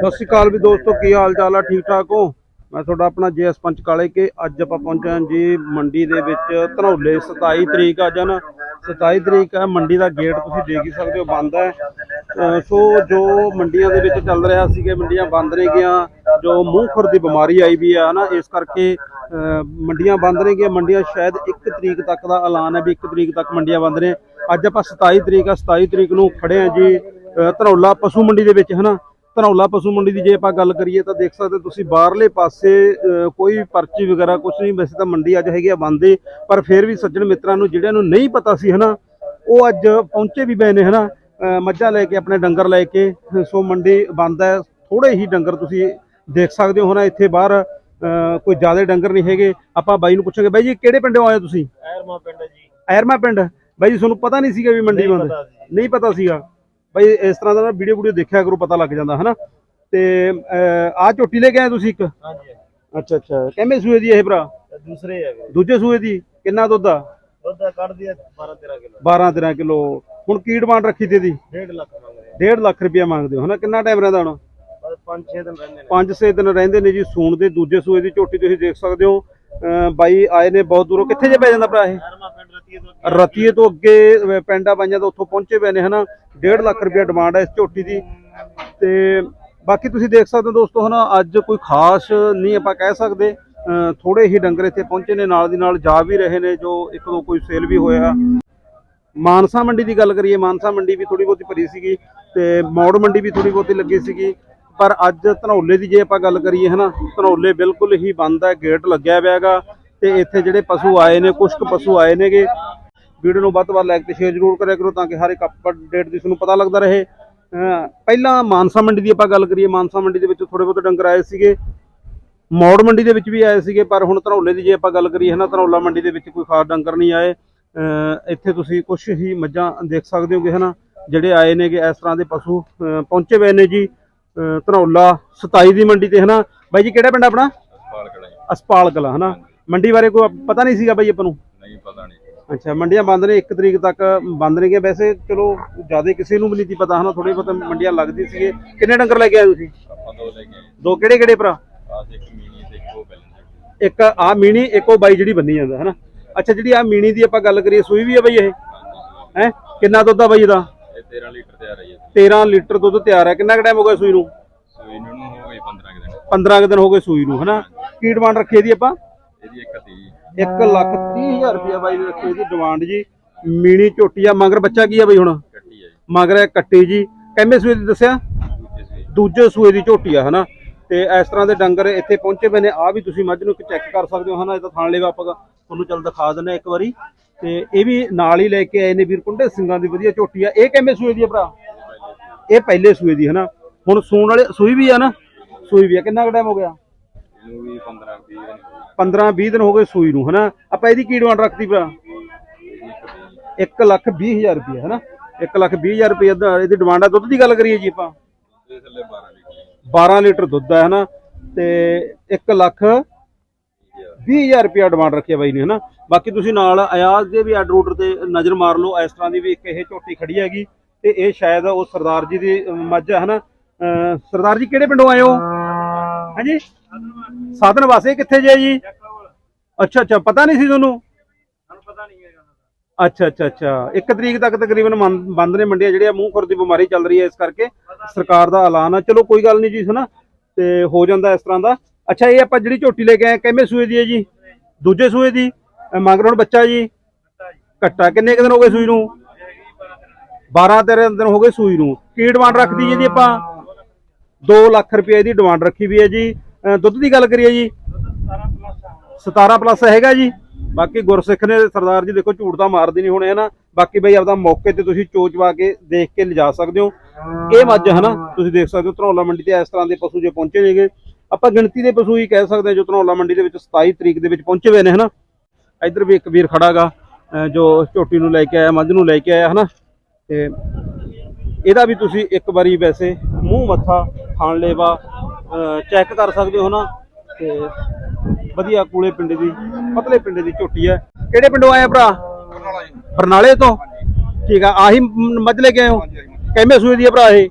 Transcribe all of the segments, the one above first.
ਸਤਿ ਸ਼੍ਰੀ ਅਕਾਲ ਵੀ ਦੋਸਤੋ, ਕੀ ਹਾਲ ਚਾਲ ਆ? ਠੀਕ ਠਾਕ ਹੋ? ਮੈਂ ਤੁਹਾਡਾ ਆਪਣਾ ਜੇਐਸ ਪੰਚ ਕਾਲੇ ਕੇ। ਅੱਜ ਆਪਾਂ ਪਹੁੰਚੇ ਹਾਂ ਜੀ ਮੰਡੀ ਦੇ ਵਿੱਚ ਧਨੌਲੇ 27 ਤਰੀਕ ਆ ਜਨ। 27 ਤਰੀਕ ਹੈ, ਮੰਡੀ ਦਾ ਗੇਟ ਤੁਸੀਂ ਦੇਖ ਹੀ ਸਕਦੇ ਹੋ, ਬੰਦ ਹੈ। ਸੋ ਜੋ ਮੰਡੀਆਂ ਦੇ ਵਿੱਚ ਚੱਲ ਰਿਹਾ ਸੀਗੇ, ਮੰਡੀਆਂ ਬੰਦ ਨੇ ਗਿਆ ਜੋ ਮੂੰਹ ਖੁਰ ਦੀ ਬਿਮਾਰੀ ਆਈ ਵੀ ਆ ਨਾ ਇਸ ਕਰਕੇ ਮੰਡੀਆਂ ਬੰਦ ਨੇ ਗਿਆ ਮੰਡੀਆਂ ਸ਼ਾਇਦ 1 ਤਰੀਕ ਤੱਕ ਦਾ ਐਲਾਨ ਹੈ ਵੀ 1 ਤਰੀਕ ਤੱਕ ਮੰਡੀਆਂ ਬੰਦ ਨੇ। ਅੱਜ ਆਪਾਂ 27 ਤਰੀਕ ਆ 27 ਤਰੀਕ ਨੂੰ ਖੜੇ ਆ ਜੀ, ਅਹ ਧਨੌਲਾ ਪਸ਼ੂ ਮੰਡੀ ਦੇ ਵਿੱਚ, ਹਨਾ। ਧਨੌਲਾ ਪਸ਼ੂ ਮੰਡੀ ਦੀ ਜੇ ਆਪਾਂ ਗੱਲ ਕਰੀਏ ਤਾਂ ਦੇਖ ਸਕਦੇ ਤੁਸੀਂ ਬਾਹਰਲੇ ਪਾਸੇ ਕੋਈ ਪਰਚੀ ਵਗੈਰਾ ਕੁਝ ਨਹੀਂ ਵੈਸੇ ਤਾਂ ਮੰਡੀ ਅੱਜ ਹੈਗੀ ਆ ਬੰਦ ਪਰ ਫਿਰ ਵੀ ਸੱਜਣ ਮਿੱਤਰਾਂ ਨੂੰ ਜਿਹੜਿਆਂ ਨੂੰ ਨਹੀਂ ਪਤਾ ਸੀ ਹਨਾ ਉਹ ਅੱਜ ਪਹੁੰਚੇ ਵੀ ਪਏ ਨੇ ਹਨਾ ਮੱਝਾਂ ਲੈ ਕੇ ਆਪਣੇ ਡੰਗਰ ਲੈ ਕੇ ਸੋ ਮੰਡੀ ਬੰਦ ਹੈ ਥੋੜੇ ਹੀ ਡੰਗਰ ਤੁਸੀਂ ਦੇਖ ਸਕਦੇ ਹੋ ਹਨਾ ਇੱਥੇ ਬਾਹਰ ਕੋਈ ਜ਼ਿਆਦਾ ਡੰਗਰ ਨਹੀਂ ਹੈਗੇ ਆਪਾਂ ਬਾਈ ਨੂੰ ਪੁੱਛਾਂਗੇ ਬਾਈ ਜੀ ਕਿਹੜੇ ਪਿੰਡੋਂ ਆਏ ਤੁਸੀਂ? ਐਰਮਾ ਪਿੰਡ ਜੀ। ਐਰਮਾ ਪਿੰਡ ਬਾਈ ਜੀ ਤੁਹਾਨੂੰ ਪਤਾ ਨਹੀਂ ਸੀਗਾ ਵੀ ਮੰਡੀ ਬੰਦ। ਨਹੀਂ ਪਤਾ ਸੀਗਾ? ਬਾਈ ਇਸ ਤਰ੍ਹਾਂ ਦਾ ਨਾ ਵੀਡੀਓ ਵੀਡੀਓ ਦੇਖਿਆ ਕਰੋ ਪਤਾ ਲੱਗ ਜਾਂਦਾ ਹਨਾ? ਤੇ ਆ ਝੋਟੀ ਲੈ ਕੇ ਆਏ ਤੁਸੀਂ ਇੱਕ? ਹਾਂਜੀ ਅੱਛਾ ਅੱਛਾ। ਕਿੰਨੇ ਸੂਏ ਦੀ ਇਹ ਭਰਾ? ਦੂਸਰੇ ਹੈਗੇ ਦੂਜੇ ਸੂਏ ਦੀ? ਕਿੰਨਾ ਦੁੱਧ ਆ? ਦੁੱਧ ਕੱਢ ਦਿਆ 12 13 ਕਿਲੋ। 12 13 ਕਿਲੋ। ਹੁਣ ਕੀ ਡਿਮਾਂਡ ਰੱਖੀ ਤੇ ਦੀ 1.5 ਲੱਖ ਮੰਗ ਰਹੇ 1.5 ਲੱਖ ਰੁਪਇਆ ਮੰਗਦੇ ਹੋ ਹਨਾ? ਕਿੰਨਾ ਟਾਈਮ ਰਹਿੰਦਾ ਹੁਣ? ਬਸ 5-6 ਦਿਨ ਰਹਿੰਦੇ ਨੇ। 5-6 ਦਿਨ ਰਹਿੰਦੇ ਨੇ ਜੀ ਸੂਣ ਦੇ। ਦੂਜੇ ਸੂਏ ਦੀ ਝੋਟੀ ਤੁਸੀਂ ਦੇਖ ਸਕਦੇ ਹੋ। ਬਾਈ ਆਏ ਨੇ ਬਹੁਤ ਦੂਰੋਂ। ਕਿੱਥੇ ਜੇ ਪੈ ਜਾਂਦਾ ਭਰਾ ਇਹ? ਰਤੀਏ ਤੋਂ ਅੱਗੇ ਅਹ, ਪਿੰਡਾਂ ਬਾਈਆਂ ਤੋਂ ਉੱਥੋਂ ਪਹੁੰਚੇ ਪਏ ਨੇ, ਹਨਾ? 1.5 ਲੱਖ ਰੁਪਇਆ ਡਿਮਾਂਡ ਹੈ ਇਸ ਝੋਟੀ ਦੀ। ਤੇ ਬਾਕੀ ਤੁਸੀਂ ਦੇਖ ਸਕਦੇ ਹੋ ਦੋਸਤੋ, ਹਨਾ, ਅੱਜ ਕੋਈ ਖਾਸ ਨਹੀਂ ਆਪਾਂ ਕਹਿ ਸਕਦੇ। ਅਹ ਥੋੜੇ ਹੀ ਡੰਗਰ ਇੱਥੇ ਪਹੁੰਚੇ ਨੇ, ਨਾਲ ਦੀ ਨਾਲ ਜਾ ਵੀ ਰਹੇ ਨੇ, ਜੋ ਇੱਕ ਦੋ ਕੋਈ ਸੇਲ ਵੀ ਹੋਇਆ। ਮਾਨਸਾ ਮੰਡੀ ਦੀ ਗੱਲ ਕਰੀਏ, ਮਾਨਸਾ ਮੰਡੀ ਵੀ ਥੋੜੀ ਬਹੁਤੀ ਭਰੀ ਸੀਗੀ ਤੇ ਮੌੜ ਮੰਡੀ ਵੀ ਥੋੜੀ ਬਹੁਤੀ ਲੱਗੀ ਸੀਗੀ। ਪਰ ਅੱਜ ਧਨੌਲੇ ਦੀ ਜੇ ਆਪਾਂ ਗੱਲ ਕਰੀਏ, ਹਨਾ, ਧਨੌਲੇ ਬਿਲਕੁਲ ਹੀ ਬੰਦ ਹੈ, ਗੇਟ ਲੱਗਿਆ ਹੋਇਆ ਹੈਗਾ। ਤੇ ਇੱਥੇ ਜਿਹੜੇ ਪਸ਼ੂ ਆਏ ਨੇ ਕੁਝ ਕੁ ਪਸ਼ੂ ਆਏ ਨੇਗੇ। ਵੀਡੀਓ ਨੂੰ ਵੱਧ ਤੋਂ ਵੱਧ ਲਾਈਕ ਤੇ ਸ਼ੇਅਰ ਜ਼ਰੂਰ ਕਰਿਆ ਕਰੋ ਤਾਂ ਕਿ ਹਰ ਇੱਕ ਅਪਡੇਟ ਦੀ ਤੁਹਾਨੂੰ ਪਤਾ ਲੱਗਦਾ ਰਹੇ। ਪਹਿਲਾਂ ਮਾਨਸਾ ਮੰਡੀ ਦੀ ਆਪਾਂ ਗੱਲ ਕਰੀਏ ਮਾਨਸਾ ਮੰਡੀ ਦੇ ਵਿੱਚ ਥੋੜੇ ਬਹੁਤ ਡੰਗਰ ਆਏ ਸੀਗੇ। ਮੌੜ ਮੰਡੀ ਦੇ ਵਿੱਚ ਵੀ ਆਏ ਸੀਗੇ ਪਰ ਹੁਣ ਧਨੌਲੇ ਦੀ ਜੇ ਆਪਾਂ ਗੱਲ ਕਰੀਏ ਹਨਾ ਧਨੌਲਾ ਮੰਡੀ ਦੇ ਵਿੱਚ ਕੋਈ ਖਾਸ ਡੰਗਰ ਨਹੀਂ ਆਏ। ਇੱਥੇ ਤੁਸੀਂ ਕੁਝ ਹੀ ਮੱਝਾਂ ਦੇਖ ਸਕਦੇ ਹੋਗੇ ਹਨਾ ਜਿਹੜੇ ਆਏ ਨੇਗੇ ਇਸ ਤਰ੍ਹਾਂ ਦੇ ਪਸ਼ੂ ਪਹੁੰਚੇ ਹੋਏ ਨੇ ਜੀ। ਧਨੌਲਾ 27 ਦੀ ਮੰਡੀ ਤੇ ਹਨਾ। ਬਾਈ ਜੀ ਕਿਹੜਾ ਪਿੰਡ ਆਪਣਾ? ਅਸਪਾਲ ਕਲਾ ਹਨਾ। ਮੰਡੀ ਬਾਰੇ ਕੋਈ ਪਤਾ ਨਹੀਂ ਸੀਗਾ ਬਾਈ ਆਪਾਂ ਨੂੰ? ਨਹੀਂ ਪਤਾ ਨਹੀਂ। ਅੱਛਾ ਮੰਡੀਆਂ ਬੰਦ ਨੇ 1 ਤਰੀਕ ਤੱਕ ਬੰਦ ਨੇਗੇ। ਵੈਸੇ ਚਲੋ ਜ਼ਿਆਦਾ ਕਿਸੇ ਨੂੰ ਵੀ ਨਹੀਂ ਸੀ ਪਤਾ ਹਨਾ? ਥੋੜੀ ਬਹੁਤ ਮੰਡੀਆਂ ਲੱਗਦੀ ਸੀਗੇ ਕਿੰਨੇ ਡੰਗਰ ਲੈ ਕੇ ਆਏ ਤੁਸੀਂ? ਆਪਾਂ ਦੋ ਲੈ ਕੇ ਆਏ। ਦੋ ਕਿਹੜੇ ਕਿਹੜੇ ਭਰਾ? ਆਹ ਇੱਕ ਮੀਨੀ ਤੇ ਇੱਕ ਉਹ ਬੈਲੈਂਸ ਇੱਕ ਆ ਮੀਣੀ ਇੱਕ ਉਹ ਬਾਈ ਜਿਹੜੀ ਬੰਨੀ ਜਾਂਦਾ ਹਨਾ? ਅੱਛਾ ਜਿਹੜੀ ਆ ਮੀਣੀ ਦੀ ਆਪਾਂ ਗੱਲ ਕਰੀਏ ਸੂਈ ਵੀ ਆ ਬਾਈ ਇਹ? ਹੈ? ਕਿੰਨਾ ਦੁੱਧ ਆ ਬਾਈ ਇਹਦਾ? ਇਹ 13 ਲੀਟਰ ਤਿਆਰ ਹੈ ਜੀ 13 ਲੀਟਰ ਦੁੱਧ ਤਿਆਰ ਹੈ ਕਿੰਨਾ ਕੁ ਟਾਈਮ ਹੋ ਗਿਆ ਸੂਈ ਨੂੰ? ਸੂਈ ਨੂੰ ਨੂੰ ਹੋ ਗਈ 15 ਕੁ ਦਿਨ। 15 ਕੁ ਦਿਨ ਹੋ ਗਏ ਸੂਈ ਨੂੰ ਹਨਾ? ਕੀ ਡਿਮਾਂਡ ਰੱਖੀ ਇਹਦੀ ਆਪਾਂ? ਇਹਦੀ ਇੱਕ ਤੀ 1 ਲੱਖ 30 ਹਜ਼ਾਰ ਰੁਪਇਆ ਬਾਈ ਰੱਖੀ ਇਹਦੀ ਡਿਮਾਂਡ ਜੀ। ਮੀਣੀ ਝੋਟੀ ਆ ਮਗਰ ਬੱਚਾ ਕੀ ਆ ਬਾਈ ਹੁਣ? ਕੱਟੀ ਹੈ ਜੀ। ਮਗਰ ਹੈ ਕੱਟੀ ਜੀ। ਕਹਿੰਦੇ ਸੂਏ ਦੀ ਦੱਸਿਆ? ਦੂਜੇ ਸੂਏ ਦੀ। ਝੋਟੀ ਆ ਹਨਾ? ਤੇ ਇਸ ਤਰ੍ਹਾਂ ਦੇ ਡੰਗਰ ਇੱਥੇ ਪਹੁੰਚੇ ਪਏ ਨੇ। ਆ ਵੀ ਤੁਸੀਂ ਮੱਝ ਨੂੰ ਚੈੱਕ ਕਰ ਸਕਦੇ ਹੋ ਹਨਾ? ਇਹ ਤਾਂ ਥਾਣ ਲੇਵਾ ਆਪਾਂ ਤੁਹਾਨੂੰ ਚੱਲ ਦਿਖਾ ਦਿੰਦੇ ਇੱਕ ਵਾਰੀ। ਤੇ ਇਹ ਵੀ ਨਾਲ ਹੀ ਲੈ ਕੇ ਆਏ ਨੇ ਵੀਰ ਕੁੰਡੇ। ਸਿੰਘਾਂ ਦੀ ਵਧੀਆ ਝੋਟੀ ਆ। ਇਹ ਕਿੰਨੇ ਸੂਏ ਦੀ ਆ ਭਰਾ? ਇਹ ਪਹਿਲੇ ਸੂਏ ਦੀ। ਹਨਾ? ਹੁਣ ਸੂਣ ਵਾਲੇ ਸੂਈ ਵੀ ਆ ਨਾ? ਸੂਈ ਵੀ ਆ। ਕਿੰਨਾ ਕੁ ਟਾਈਮ ਹੋ ਗਿਆ? ਇਹਨੂੰ ਵੀ 15 20 ਦਿਨ ਹੋ ਗਏ। 15 20 ਦਿਨ ਹੋ ਗਏ ਸੂਈ ਨੂੰ ਹਨਾ? ਆਪਾਂ ਇਹਦੀ ਕੀ ਡਿਮਾਂਡ ਰੱਖਤੀ ਭਰਾ? ਇਹਦੀ ਇੱਕ 1 ਤੀ ਲੱਖ 20 ਹਜ਼ਾਰ ਰੁਪਏ ਹਨਾ? 1 ਲੱਖ 20 ਹਜ਼ਾਰ ਰੁਪਏ ਇਹਦੀ ਡਿਮਾਂਡ ਆ। ਦੁੱਧ ਦੀ ਗੱਲ ਕਰੀਏ ਜੀ ਆਪਾਂ। ਇਹ ਥੱਲੇ 12 ਲੀਟਰ। 12 ਲੀਟਰ ਦੁੱਧ ਹੈ ਹਨਾ? ਤੇ 1 ਲੱਖ 20000 ਰੁਪਿਆ ਡਿਮਾਂਡ ਰੱਖਿਆ ਬਾਈ ਨੇ ਹਨਾ? ਬਾਕੀ ਤੁਸੀਂ ਨਾਲ ਅਯਾਜ਼ ਦੇ ਵੀ ਐਡ ਰੂਟਰ ਤੇ ਨਜ਼ਰ ਮਾਰ ਲਓ। ਇਸ ਤਰ੍ਹਾਂ ਦੀ ਵੀ ਇੱਕ ਇਹ ਝੋਟੀ ਖੜੀ ਹੈਗੀ ਤੇ ਇਹ ਸ਼ਾਇਦ ਉਹ ਸਰਦਾਰ ਜੀ ਦੀ ਮੱਝ ਹੈ ਹਨਾ? ਸਰਦਾਰ ਜੀ ਕਿਹੜੇ ਪਿੰਡੋਂ ਆਏ ਹੋ? ਹਾਂਜੀ? ਸਾਧਨ ਵਾਸੇ ਕਿੱਥੇ ਜੇ ਜੀ? ਅੱਛਾ ਅੱਛਾ ਪਤਾ ਨਹੀਂ ਸੀ ਤੁਹਾਨੂੰ? ਅੱਛਾ ਅੱਛਾ ਅੱਛਾ। ਇੱਕ ਤਰੀਕ ਤੱਕ ਤਕਰੀਬਨ ਬੰਦ ਨੇ ਮੰਡੀਆਂ ਜਿਹੜੀਆਂ ਮੂੰਹ ਖੁਰ ਦੀ ਬਿਮਾਰੀ ਚੱਲ ਰਹੀ ਹੈ ਇਸ ਕਰਕੇ ਸਰਕਾਰ ਦਾ ਐਲਾਨ ਆ। ਚਲੋ ਕੋਈ ਗੱਲ ਨਹੀਂ ਜੀ ਹਨਾ ਤੇ ਹੋ ਜਾਂਦਾ ਇਸ ਤਰ੍ਹਾਂ ਦਾ। ਅੱਛਾ ਇਹ ਆਪਾਂ ਜਿਹੜੀ ਝੋਟੀ ਲੈ ਕੇ ਆਏ ਕਿੰਨੇ ਸੂਏ ਦੀ ਹੈ ਜੀ? ਦੂਜੇ ਸੂਏ ਦੀ? ਅਹ ਮਗਰ ਹੁਣ ਬੱਚਾ ਜੀ? ਕੱਟਾ ਕਿੰਨੇ ਦਿਨ ਹੋ ਗਏ ਸੂਈ ਨੂੰ? 12 13 ਦਿਨ ਹੋ ਗਏ। ਸੂਈ ਨੂੰ। ਕੀ ਡਿਮਾਂਡ ਰੱਖਦੀ ਜੀ ਆਪਾਂ? 2 ਲੱਖ ਰੁਪਏ ਦੀ ਡਿਮਾਂਡ ਰੱਖੀ ਵੀ ਹੈ ਜੀ। ਦੁੱਧ ਦੀ ਗੱਲ ਕਰੀਏ ਜੀ। 17 ਪਲੱਸ ਹੈਗਾ ਜੀ। ਬਾਕੀ ਗੁਰਸਿੱਖ ਨੇ ਸਰਦਾਰ ਜੀ ਦੇਖੋ ਝੂਠ ਤਾਂ ਮਾਰਦੇ ਨਹੀਂ ਹੋਣੇ ਹਨਾ। ਬਾਕੀ ਬਈ ਆਪਦਾ ਮੌਕੇ ਤੇ ਤੁਸੀਂ ਚੋਚਵਾ ਕੇ ਦੇਖ ਕੇ ਲਿਜਾ ਸਕਦੇ ਹੋ। ਇਹ ਮੱਝ ਹਨਾ, ਤੁਸੀਂ ਦੇਖ ਸਕਦੇ ਹੋ ਧਨੌਲਾ ਮੰਡੀ ਤੇ ਇਸ ਤਰ੍ਹਾਂ ਦੇ ਪਸ਼ੂ ਜੇ ਪਹੁੰਚੇ ਨੇਗੇ। ਆਪਾਂ ਗਿਣਤੀ ਦੇ ਪਸ਼ੂ ਹੀ ਕਹਿ ਸਕਦੇ ਹਾਂ ਜੋ ਧਨੌਲਾ ਮੰਡੀ ਦੇ ਵਿੱਚ 27 ਤਰੀਕ ਦੇ ਵਿੱਚ ਪਹੁੰਚੇ ਹੋਏ ਨੇ ਹਨਾ। ਇੱਧਰ ਵੀ ਇੱਕ ਵੀਰ ਖੜਾਗਾ ਜੋ ਝੋਟੀ ਨੂੰ ਲੈ ਕੇ ਆਇਆ, ਮੱਝ ਨੂੰ ਲੈ ਕੇ ਆਇਆ ਹਨਾ। ਤੇ ਇਹਦਾ ਵੀ ਤੁਸੀਂ ਇੱਕ ਵਾਰੀ ਵੈਸੇ ਮੂੰਹ ਮੱਥਾ ਖਾਣ ਲੇਵਾ ਚੈੱਕ ਕਰ ਸਕਦੇ ਹੋ ਨਾ। ਤੇ ਵਧੀਆ ਕੂਲੇ ਪਿੰਡ ਦੀ ਪਤਲੇ ਪਿੰਡ ਦੀ ਝੋਟੀ ਹੈ। ਕਿਹੜੇ ਪਿੰਡੋਂ ਆਏ ਭਰਾ? ਬਰਨਾਲੇ ਤੋਂ? ਠੀਕ ਆ ਆਹੀ ਮੱਝ ਲੈ ਕੇ ਆਏ ਹੋ? ਕਿੰਨੇ ਸੂਏ ਦੀ ਹੈ ਭਰਾ ਇਹ?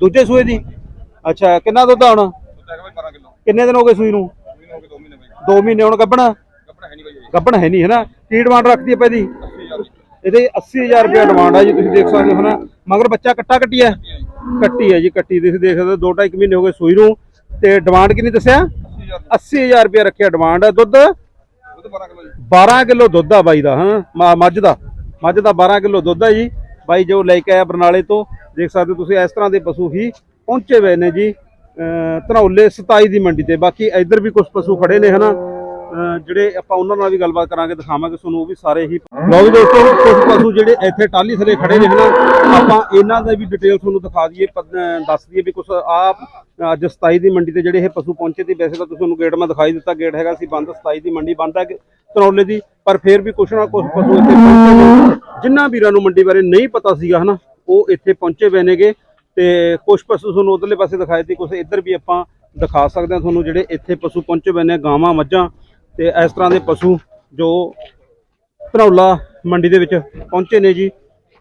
ਦੂਜੇ ਸੂਏ ਦੀ। ਅੱਛਾ ਕਿੰਨਾ ਦੁੱਧ ਆ ਹੁਣ? ਦੁੱਧ ਹੈਗਾ ਬਾਈ 12 ਕਿਲੋ। ਕਿੰਨੇ ਦਿਨ ਹੋ ਗਏ ਸੂਈ ਨੂੰ? ਮਹੀਨੇ ਹੋ ਗਏ 2 ਮਹੀਨੇ ਬਾਈ। 2 ਮਹੀਨੇ ਹੁਣ ਗੱਭਣਾ? ਗੱਭਣ ਹੈ ਨਹੀਂ ਹੈ ਨਾ ਕੀ ਡਿਮਾਂਡ ਰੱਖਦੀ ਹੈ ਇਹਦੀ? 80000 ਦੀ। ਇਹਦੇ 80000 ਰੁਪਏ ਡਿਮਾਂਡ ਆ ਜੀ ਤੁਸੀਂ ਦੇਖ ਸਕਦੇ ਹੋ ਨਾ ਮਗਰ ਬੱਚਾ ਕੱਟਾ ਕੱਟੀ ਹੈ? ਕੱਟੀ ਹੈ ਜੀ ਕੱਟੀ। ਤੁਸੀਂ ਦੇਖ ਸਕਦੇ ਹੋ ਦੋ ਢਾਈ ਕੁ ਮਹੀਨੇ ਹੋ ਗਏ ਸੂਈ ਨੂੰ। ਤੇ ਡਿਮਾਂਡ ਕਿੰਨੀ ਦੱਸਿਆ? 80000 80000 ਰੁਪਏ ਰੱਖਿਆ ਡਿਮਾਂਡ ਹੈ ਦੁੱਧ। ਦੁੱਧ 12 ਕਿਲੋ ਦੁੱਧ ਆ ਬਾਈ ਦਾ, ਹਾਂ ਮੱਝ ਦਾ। ਮੱਝ ਦਾ 12 ਕਿਲੋ ਦੁੱਧ ਆ ਜੀ। ਬਾਈ ਜੋ ਲੈ ਕੇ ਆਇਆ ਬਰਨਾਲੇ ਤੋਂ, ਦੇਖ ਸਕਦੇ ਹੋ ਤੁਸੀਂ ਇਸ ਤਰ੍ਹਾਂ ਦੇ ਪਸ਼ੂ ਹੀ ਪਹੁੰਚੇ ਹੋਏ ਨੇ ਜੀ। ਅਹ, ਧਨੌਲੇ 27 ਦੀ ਮੰਡੀ ਤੇ, ਬਾਕੀ ਇੱਧਰ ਵੀ ਕੁਝ ਪਸ਼ੂ ਖੜੇ ਨੇ, ਹਨਾ? ਜਿਹੜੇ ਆਪਾਂ ਉਹਨਾਂ ਨਾਲ ਵੀ ਗੱਲਬਾਤ ਕਰਾਂਗੇ, ਦਿਖਾਵਾਂਗੇ ਤੁਹਾਨੂੰ, ਉਹ ਵੀ ਸਾਰੇ ਹੀ ਲਓ ਵੀ ਦੋਸਤੋ ਕੁਝ ਪਸ਼ੂ ਜਿਹੜੇ ਇੱਥੇ ਟਾਲੀ ਥਲੇ ਖੜੇ ਨੇ ਹਨਾ, ਆਪਾਂ ਇਹਨਾਂ ਦਾ ਵੀ ਡਿਟੇਲ ਤੁਹਾਨੂੰ ਦਿਖਾ ਦਈਏ ਪ- ਦੱਸ ਦਈਏ ਵੀ ਕੁਝ ਆ ਅੱਜ 27 ਦੀ ਮੰਡੀ ਤੇ ਜਿਹੜੇ ਇਹ ਪਸ਼ੂ ਪਹੁੰਚੇ ਤੇ ਵੈਸੇ ਤਾਂ ਤੁਹਾਨੂੰ ਗੇਟ ਮੈਂ ਦਿਖਾਈ ਦਿੱਤਾ ਗੇਟ ਹੈਗਾ ਸੀ ਬੰਦ 27 ਦੀ ਮੰਡੀ ਬੰਦ ਹੈ ਤਰੌਲੇ ਦੀ, ਪਰ ਫਿਰ ਵੀ ਕੁਛ ਨਾ ਕੁਛ ਪਸ਼ੂ ਇੱਥੇ ਪਹੁੰਚੇ ਜਿਨ੍ਹਾਂ ਵੀਰਾਂ ਨੂੰ ਮੰਡੀ ਬਾਰੇ ਨਹੀਂ ਪਤਾ ਸੀਗਾ ਹਨਾ, ਉਹ ਇੱਥੇ ਪਹੁੰਚੇ ਹੋਏ ਨੇਗੇ ਤੇ ਕੁਝ ਪਸ਼ੂ ਤੁਹਾਨੂੰ ਉਧਰਲੇ ਪਾਸੇ ਦਿਖਾਏ ਤੇ ਕੁਝ ਇੱਧਰ ਵੀ ਆਪਾਂ ਦਿਖਾ ਸਕਦੇ ਹਾਂ ਤੁਹਾਨੂੰ ਜਿਹੜੇ ਇੱਥੇ ਪਸ਼ੂ ਪਹੁੰਚੇ ਹੋਏ ਨੇ, ਗਾਵਾਂ, ਮੱਝਾਂ ਤੇ ਇਸ ਤਰ੍ਹਾਂ ਦੇ ਪਸ਼ੂ ਜੋ ਧਨੌਲਾ ਮੰਡੀ ਦੇ ਵਿੱਚ ਪਹੁੰਚੇ ਨੇ ਜੀ,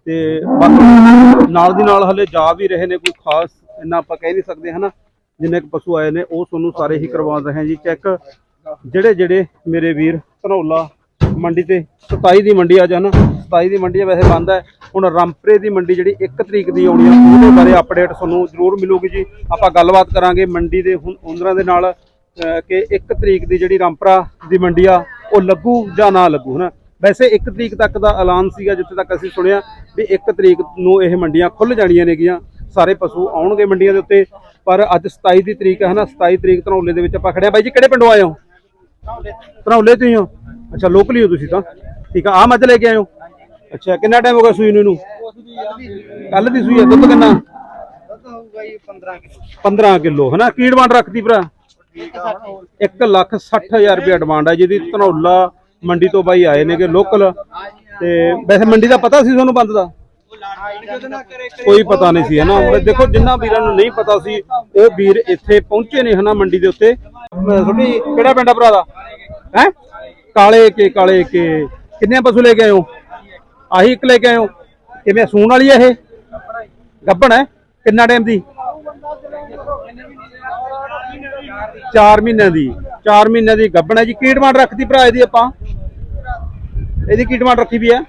ਤੇ ਬਾਕੀ ਨਾਲ ਦੀ ਨਾਲ ਹਲੇ ਜਾ ਵੀ ਰਹੇ ਨੇ, ਕੋਈ ਖਾਸ ਇੰਨਾ ਆਪਾਂ ਕਹਿ ਨਹੀਂ ਸਕਦੇ, ਹਨਾ? ਜਿੰਨੇ ਕੁ ਪਸ਼ੂ ਆਏ ਨੇ, ਉਹ ਤੁਹਾਨੂੰ ਸਾਰੇ ਹੀ ਕਰਵਾ ਰਹੇ ਹਾਂ ਜੀ ਚੈੱਕ ਜਿਹੜੇ ਜਿਹੜੇ ਮੇਰੇ ਵੀਰ ਧਨੌਲਾ ਮੰਡੀ ਤੇ 27 ਦੀ ਮੰਡੀ ਆ ਹਨਾ? 27 ਦੀ ਮੰਡੀ ਵੈਸੇ ਬੰਦ ਹੈ ਹੁਣ ਰਾਮਪਰੇ ਦੀ ਮੰਡੀ ਜਿਹੜੀ 1 ਤਰੀਕ ਦੀ ਆਉਣੀ ਆ, ਉਹਦੇ ਬਾਰੇ ਅਪਡੇਟ ਤੁਹਾਨੂੰ ਜ਼ਰੂਰ ਮਿਲੂਗੀ ਜੀ। ਆਪਾਂ ਗੱਲਬਾਤ ਕਰਾਂਗੇ ਮੰਡੀ ਦੇ ਹੁਣ ਓਨਰਾਂ ਦੇ ਨਾਲ। ਕਿ 1 ਤਰੀਕ ਦੀ ਜਿਹੜੀ ਰਾਮਪਰਾ ਦੀ ਮੰਡੀ ਆ ਉਹ ਲੱਗੂ ਜਾਂ ਨਾ ਲੱਗੂ ਹਨਾ? ਵੈਸੇ 1 ਤਰੀਕ ਤੱਕ ਦਾ ਐਲਾਨ ਸੀਗਾ ਜਿੱਥੇ ਤੱਕ ਅਸੀਂ ਸੁਣਿਆ ਵੀ 1 ਤਰੀਕ ਨੂੰ ਇਹ ਮੰਡੀਆਂ ਖੁੱਲ ਜਾਣੀਆਂ ਨੇਗੀਆਂ ਸਾਰੇ ਪਸ਼ੂ ਆਉਣਗੇ ਮੰਡੀਆਂ ਦੇ ਉੱਤੇ ਪਰ ਅੱਜ 27 ਦੀ ਤਰੀਕ ਹੈ ਹਨਾ? 27 ਤਰੀਕ ਧਨੌਲੇ ਦੇ ਵਿੱਚ ਆਪਾਂ ਖੜਿਆ। ਬਾਈ ਜੀ ਕਿਹੜੇ ਪਿੰਡੋਂ ਆਏ ਹੋ? ਧਨੌਲੇ ਤੋਂ ਹੀ ਹੋ। ਅੱਛਾ ਲੋਕਲ ਹੀ ਤੁਸੀਂ ਤਾਂ। ਠੀਕ ਆ ਆ ਮੱਝ ਲੈ ਕੇ ਆਏ ਹੋ? ਅੱਛਾ ਕਿੰਨਾ ਟਾਈਮ ਹੋ ਗਿਆ ਸੂਈ ਨੂੰ ਇਹਨੂੰ? ਕੱਲ ਦੀ ਸੂਈ ਹੈ ਦੁੱਧ ਕਿੰਨਾ? ਦੁੱਧ ਹੋਊਗਾ ਜੀ 15 ਕਿਲੋ। 15 ਕਿਲੋ ਹਨਾ? ਕੀ ਡਿਮਾਂਡ ਰੱਖਦੀ ਭਰਾ? 1 ਲੱਖ 60000 ਰੁਪਏ ਡਿਮਾਂਡ ਹੈ ਜਿਹਦੀ ਧਨੌਲਾ ਮੰਡੀ ਤੋਂ ਬਾਈ ਆਏ ਨੇਗੇ ਲੋਕਲ ਤੇ ਵੈਸੇ ਮੰਡੀ ਦਾ ਪਤਾ ਸੀ ਤੁਹਾਨੂੰ ਬੰਦ ਦਾ? ਕੋਈ ਪਤਾ ਨਹੀਂ ਸੀ ਹਨਾ ਉਹ ਦੇਖੋ, ਜਿੰਨਾ ਵੀਰਾਂ ਨੂੰ ਨਹੀਂ ਪਤਾ ਸੀ, ਉਹ ਵੀਰ ਇੱਥੇ ਪਹੁੰਚੇ ਨੇ ਹਨਾ ਮੰਡੀ ਦੇ ਉੱਤੇ। ਤੁਹਾਡੀ ਕਿਹੜਾ ਪਿੰਡ ਆ ਭਰਾ ਦਾ? ਹੈ? ਕਾਲੇ ਕੇ ਕਾਲੇ ਕੇ। ਕਿੰਨੇ ਪਸ਼ੂ ਲੈ ਕੇ ਆਏ ਹੋ? ਆਹੀ ਇੱਕ ਲੈ ਕੇ ਆਏ ਹੋ। ਕਿਵੇਂ ਸੂਣ ਵਾਲੀ ਹੈ ਇਹ? ਗੱਭਣ ਹੈ? ਕਿੰਨਾ ਟਾਈਮ ਦੀ? 4 ਮਹੀਨਿਆਂ ਦੀ 4 ਮਹੀਨਿਆਂ ਦੀ ਗੱਬਣ ਹੈ ਜੀ। ਕੀ ਡਿਮਾਂਡ ਰੱਖਦੀ ਭਰਾ ਇਹਦੀ ਆਪਾਂ? ਇਹਦੀ ਕੀ ਡਿਮਾਂਡ ਰੱਖੀ ਵੀ ਹੈ?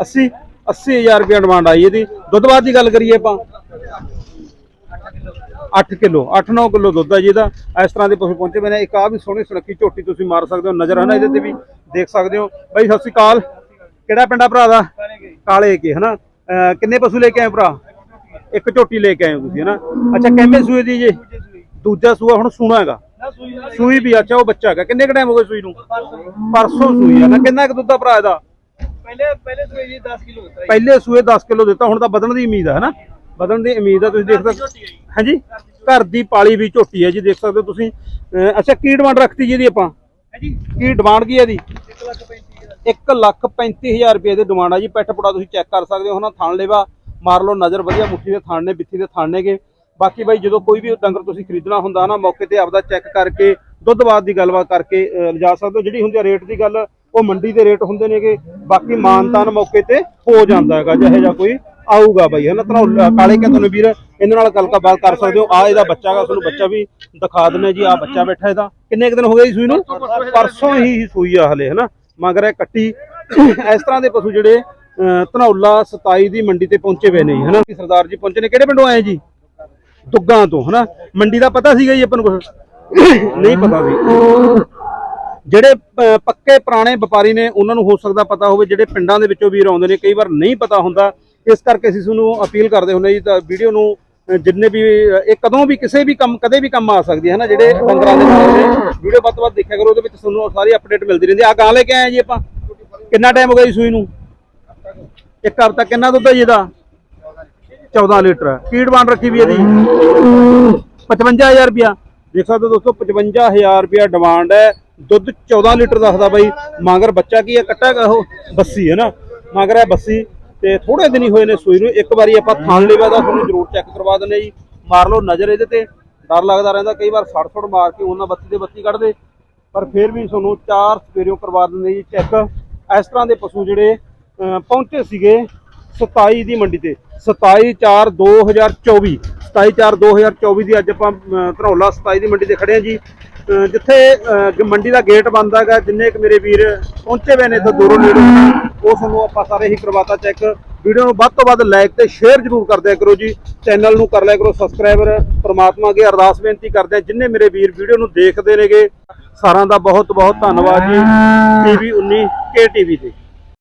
80 80000 ਰੁਪਏ ਡਿਮਾਂਡ ਆਈ ਇਹਦੀ। ਦੁੱਧ ਬਾਅਦ ਦੀ ਗੱਲ ਕਰੀਏ ਆਪਾਂ। 8 ਕਿਲੋ 8-9 ਕਿਲੋ ਦੁੱਧ ਹੈ ਜੀ ਇਹਦਾ। ਇਸ ਤਰ੍ਹਾਂ ਦੇ ਪਸ਼ੂ ਪਹੁੰਚੇ ਹੋਏ ਇੱਕ ਆ ਵੀ ਸੋਹਣੀ ਸੁਨੱਖੀ ਝੋਟੀ ਤੁਸੀਂ ਮਾਰ ਸਕਦੇ ਹੋ। ਨਜ਼ਰ ਹੈ ਨਾ ਇਹਦੇ ਤੇ ਵੀ। ਦੇਖ ਸਕਦੇ ਹੋ। ਬਾਈ, ਸਤਿ ਸ਼੍ਰੀ ਅਕਾਲ। ਕਿਹੜਾ ਪਿੰਡਾ ਭਰਾ ਦਾ? ਕਾਲੇ ਕੇ, ਹਨਾ? ਅਹ ਕਿੰਨੇ ਪਸ਼ੂ ਲੈ ਕੇ ਆਏ ਭਰਾ? ਇੱਕ ਝੋਟੀ ਲੈ ਕੇ ਆਏ ਹੋ ਤੁਸੀਂ, ਹਨਾ? ਅੱਛਾ, ਕਿੰਨੇ ਸੂਏ ਦੀ ਜੀ? ਦੂਜਾ ਸੂਆ ਹੁਣ ਸੂਣਾ ਹੈਗਾ। ਸੂਈ ਵੀ ਅੱਛਾ ਉਹ ਬੱਚਾ ਹੈਗਾ। ਕਿੰਨੇ ਕ ਟਾਈਮ ਹੋ ਗਏ ਸੂਈ ਨੂੰ? ਪਰਸੋਂ। ਸੂਈ ਹੈ ਨਾ ਕਿੰਨਾ ਕੁ ਦੁੱਧ ਆ ਭਰਾ ਇਹਦਾ? ਪਹਿਲੇ ਪਹਿਲੇ ਸੂਏ ਜੀ 10 ਕਿਲੋ ਦਿੱਤਾ ਪਹਿਲੇ ਸੂਏ 10 ਕਿਲੋ ਦਿੱਤਾ ਹੁਣ ਤਾਂ ਵਧਣ ਦੀ ਉਮੀਦ ਹੈ ਹਨਾ? ਵਧਣ ਦੀ ਉਮੀਦ ਆ ਤੁਸੀਂ ਦੇਖ ਸਕਦੇ ਹਾਂਜੀ? ਘਰ ਦੀ ਪਾਲੀ ਵੀ ਝੋਟੀ ਹੈ ਜੀ ਦੇਖ ਸਕਦੇ ਹੋ ਤੁਸੀਂ। ਅੱਛਾ ਕੀ ਡਿਮਾਂਡ ਰੱਖਤੀ ਜੀ ਇਹਦੀ ਆਪਾਂ? ਹਾਂਜੀ। ਕੀ ਡਿਮਾਂਡ ਕੀ ਹੈ ਇਹਦੀ? 1 ਲੱਖ 35 1 ਲੱਖ 35000 ਰੁਪਏ ਦੀ ਡਿਮਾਂਡ ਆ ਜੀ। ਪੈਟ ਪੁੜਾ ਤੁਸੀਂ ਚੈੱਕ ਕਰ ਸਕਦੇ ਹੋ ਹਨਾ? ਥਣ ਲੇਵਾ ਮਾਰ ਲਓ ਨਜ਼ਰ ਵਧੀਆ ਮੁੱਠੀ ਦੇ ਥਣ ਨੇ ਬਿੱਥੀ ਦੇ ਥਣ ਨੇਗੇ। ਬਾਕੀ ਬਾਈ ਜਦੋਂ ਕੋਈ ਵੀ ਡੰਗਰ ਤੁਸੀਂ ਖਰੀਦਣਾ ਹੁੰਦਾ ਨਾ ਮੌਕੇ ਤੇ ਆਪਦਾ ਚੈੱਕ ਕਰਕੇ ਦੁੱਧਵਾਦ ਦੀ ਗੱਲਬਾਤ ਕਰਕੇ ਲਿਜਾ ਸਕਦੇ ਹੋ। ਜਿਹੜੀ ਹੁੰਦੀ ਆ ਰੇਟ ਦੀ ਗੱਲ ਉਹ ਮੰਡੀ ਦੇ ਰੇਟ ਹੁੰਦੇ ਨੇਗੇ। ਬਾਕੀ ਮਾਨਤਾਨ ਮੌਕੇ ਤੇ ਹੋ ਜਾਂਦਾ ਹੈਗਾ ਜਿਹੇ ਜਾਂ ਕੋਈ ਆਊਗਾ ਬਾਈ। ਹਨਾ ਧਨੌਲਾ ਕਾਲੇ ਕੇ ਤੁਹਾਨੂੰ ਵੀਰ ਇਹਨਾਂ ਨਾਲ ਗੱਲਬਾਤ ਕਰ ਸਕਦੇ ਹੋ। ਆ ਇਹਦਾ ਬੱਚਾ ਹੈਗਾ ਤੁਹਾਨੂੰ ਬੱਚਾ ਵੀ ਦਿਖਾ ਦਿੰਦੇ ਜੀ। ਆ ਬੱਚਾ ਬੈਠਾ ਇਹਦਾ। ਕਿੰਨੇ ਕੁ ਦਿਨ ਹੋ ਗਏ ਜੀ ਸੂਈ ਨੂੰ? ਪਰਸੋਂ ਹੀ ਸੂਈ ਆ ਹਲੇ ਹਨਾ। ਮਗਰ ਇਹ ਕੱਟੀ ਇਸ ਤਰ੍ਹਾਂ ਦੇ ਪਸ਼ੂ ਜਿਹੜੇ ਅਹ, ਧਨੌਲਾ 27 ਦੀ ਮੰਡੀ ਤੇ ਪਹੁੰਚੇ ਹੋਏ ਨੇ ਹਨਾ। ਸਰਦਾਰ ਜੀ ਪਹੁੰਚੇ ਨੇ। ਕਿਹੜੇ ਪਿੰਡੋਂ ਆਏ ਜੀ? ਦੁੱਗਾਂ ਤੋਂ, ਹਨਾ? ਮੰਡੀ ਦਾ ਪਤਾ ਸੀਗਾ ਜੀ ਆਪਾਂ ਨੂੰ ਕੁਛ? ਨਹੀਂ ਪਤਾ ਸੀ। ਜਿਹੜੇ ਪੱਕੇ ਪੁਰਾਣੇ ਵਪਾਰੀ ਨੇ, ਉਹਨਾਂ ਨੂੰ ਹੋ ਸਕਦਾ ਪਤਾ ਹੋਵੇ, ਜਿਹੜੇ ਪਿੰਡਾਂ ਦੇ ਵਿੱਚੋਂ ਵੀਰ ਆਉਂਦੇ ਨੇ, ਕਈ ਵਾਰ ਨਹੀਂ ਪਤਾ ਹੁੰਦਾ। ਇਸ ਕਰਕੇ ਅਸੀਂ ਤੁਹਾਨੂੰ ਅਪੀਲ ਕਰਦੇ ਹੁੰਦੇ ਜੀ, ਤਾਂ ਵੀਡੀਓ ਨੂੰ ਜਿੰਨੇ ਵੀ ਇਹ ਕਦੋਂ ਵੀ ਕਿਸੇ ਵੀ ਕੰਮ, ਕਦੇ ਵੀ ਕੰਮ ਆ ਸਕਦੀ ਹੈ ਨਾ ਜਿਹੜੇ ਡੰਗਰਾਂ ਦੇ ਨਾਲ ਵੀਡੀਓ ਵੱਧ ਤੋਂ ਵੱਧ ਦੇਖਿਆ ਕਰੋ, ਉਹਦੇ ਵਿੱਚ ਤੁਹਾਨੂੰ ਸਾਰੀ ਅਪਡੇਟ ਮਿਲਦੀ ਰਹਿੰਦੀ ਆ ਗਾਂ ਲੈ ਕੇ ਆਏ ਜੀ ਆਪਾਂ। ਕਿੰਨਾ ਟਾਈਮ ਹੋ ਗਿਆ ਜੀ ਸੂਈ ਨੂੰ? ਇੱਕ ਹਫ਼ਤਾ ਕਿੰਨਾ ਦੁੱਧ ਹੈ ਜੀ ਇਹਦਾ? 14 ਲੀਟਰ। ਕੀ ਡਿਮਾਂਡ ਰੱਖੀ ਵੀ ਇਹਦੀ। 55000 ਰੁਪਿਆ ਦੇਖ ਸਕਦੇ ਹੋ ਦੋਸਤੋ 55000 ਰੁਪਿਆ ਡਿਮਾਂਡ ਹੈ। ਦੁੱਧ 14 ਲੀਟਰ ਦੱਸਦਾ ਬਾਈ। ਮਗਰ ਬੱਚਾ ਕੀ ਹੈ? ਕੱਟਾ ਉਹ। ਬੱਸੀ ਹੈ ਨਾ। ਮਗਰ ਹੈ ਬੱਸੀ। ਤੇ ਥੋੜੇ ਦਿਨ ਹੀ ਹੋਏ ਨੇ ਸੂਈ ਨੂੰ। ਇੱਕ ਵਾਰੀ ਆਪਾਂ ਥਾਣ ਲੇਵਾ ਦਾ ਤੁਹਾਨੂੰ ਜ਼ਰੂਰ ਚੈੱਕ ਕਰਵਾ ਦਿੰਦੇ ਜੀ। ਮਾਰ ਲਓ ਨਜ਼ਰ ਇਹਦੇ ਤੇ। ਡਰ ਲੱਗਦਾ ਰਹਿੰਦਾ ਕਈ ਵਾਰ ਸੜ ਫੜ ਮਾਰ ਕੇ ਉਹਨਾਂ ਬੱਤੀ ਦੇ ਬੱਤੀ ਕੱਢਦੇ। ਪਰ ਫਿਰ ਵੀ ਤੁਹਾਨੂੰ ਚਾਰ ਸਪੇਰਿਓ ਕਰਵਾ ਦਿੰਦੇ ਜੀ ਚੈੱਕ ਇਸ ਤਰ੍ਹਾਂ ਦੇ ਪਸ਼ੂ ਜਿਹੜੇ ਅਹ, ਪਹੁੰਚੇ ਸੀਗੇ। 27 ਦੀ ਮੰਡੀ ਤੇ। 27 4 2024 27/4/2024 ਦੀ ਅੱਜ ਆਪਾਂ ਧਰੌਲਾ ਧਨੌਲਾ 27 ਦੀ ਮੰਡੀ ਤੇ ਖੜੇ ਹਾਂ ਜੀ। ਜਿੱਥੇ ਮੰਡੀ ਦਾ ਗੇਟ ਬੰਦ ਹੈਗਾ, ਜਿੰਨੇ ਕੁ ਮੇਰੇ ਵੀਰ ਪਹੁੰਚੇ ਹੋਏ ਨੇ ਤਾਂ ਦੂਰੋਂ ਨੇੜੋਂ। ਉਹ ਤੁਹਾਨੂੰ ਆਪਾਂ ਸਾਰੇ ਹੀ ਕਰਵਾਤਾ ਚੈੱਕ ਵੀਡੀਓ ਨੂੰ ਵੱਧ ਤੋਂ ਵੱਧ ਲਾਈਕ ਤੇ ਸ਼ੇਅਰ ਜ਼ਰੂਰ ਕਰ ਦਿਆ ਕਰੋ ਜੀ। ਚੈਨਲ ਨੂੰ ਕਰ ਲਿਆ ਕਰੋ ਸਬਸਕ੍ਰਾਈਬਰ ਪ੍ਰਮਾਤਮਾ ਅੱਗੇ ਅਰਦਾਸ ਬੇਨਤੀ ਕਰਦੇ ਹਾਂ, ਜਿੰਨੇ ਮੇਰੇ ਵੀਰ ਵੀਡੀਓ ਨੂੰ ਦੇਖਦੇ ਨੇਗੇ, ਸਾਰਿਆਂ ਦਾ ਬਹੁਤ ਬਹੁਤ ਧੰਨਵਾਦ ਜੀ। ਟੀਵੀ 19 ਕੇ ਟੀਵੀ ਤੇ।